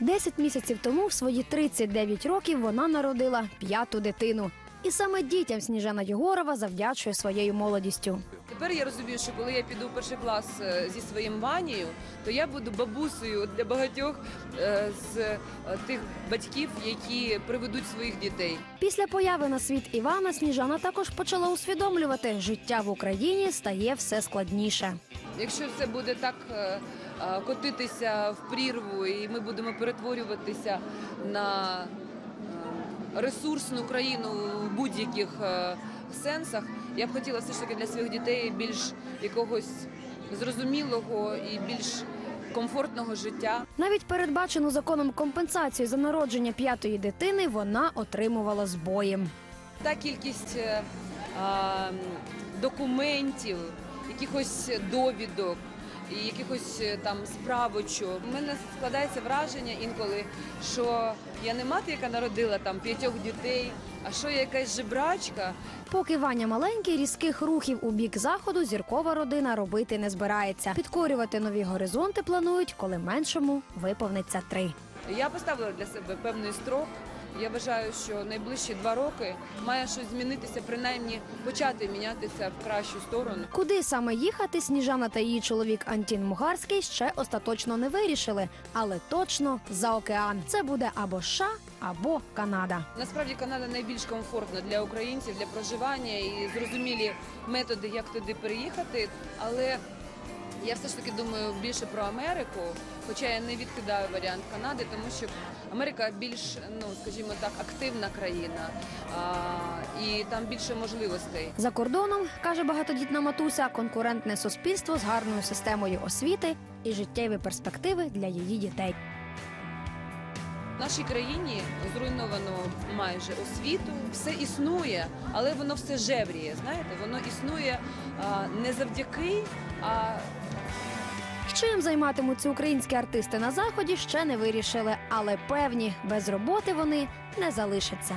Десять місяців тому, в свої 39 років, вона народила п'яту дитину. І саме дітям Сніжана Єгорова завдячує своєю молодістю. Тепер я розумію, що коли я піду в перший клас е, зі своїм Ванією, то я буду бабусею для багатьох е, з е, тих батьків, які приведуть своїх дітей. Після появи на світ Івана Сніжана також почала усвідомлювати, життя в Україні стає все складніше. Якщо це буде так котитися в прірву, і ми будемо перетворюватися на ресурсну країну в будь-яких е, сенсах, я б хотіла все ж таки для своїх дітей більш якогось зрозумілого і більш комфортного життя. Навіть передбачену законом компенсацію за народження п'ятої дитини вона отримувала з боєм. та кількість е, а, документів, якихось довідок якихось е, там справочок. У мене складається враження інколи, що я не мати, яка народила там п'ятьох дітей, а що я якась жебрачка, Поки Ваня маленький, різких рухів у бік заходу зіркова родина робити не збирається. Підкорювати нові горизонти планують, коли меншому виповниться три. Я поставила для себе певний строк. Я вважаю, що найближчі два роки має щось змінитися, принаймні почати мінятися в кращу сторону. Куди саме їхати, Сніжана та її чоловік Антін Мугарський ще остаточно не вирішили, але точно за океан. Це буде або США, або Канада. Насправді Канада найбільш комфортна для українців для проживання і зрозумілі методи, як туди переїхати. Але я все ж таки думаю більше про Америку, хоча я не відкидаю варіант Канади, тому що Америка більш, ну скажімо так, активна країна а, і там більше можливостей. За кордоном каже багатодітна матуся, конкурентне суспільство з гарною системою освіти і життєві перспективи для її дітей. В нашій країні зруйновано майже освіту, все існує, але воно все жевріє. Знаєте, воно існує а, не завдяки, Чим займатимуться українські артисти на заході, ще не вирішили, але певні без роботи вони не залишаться.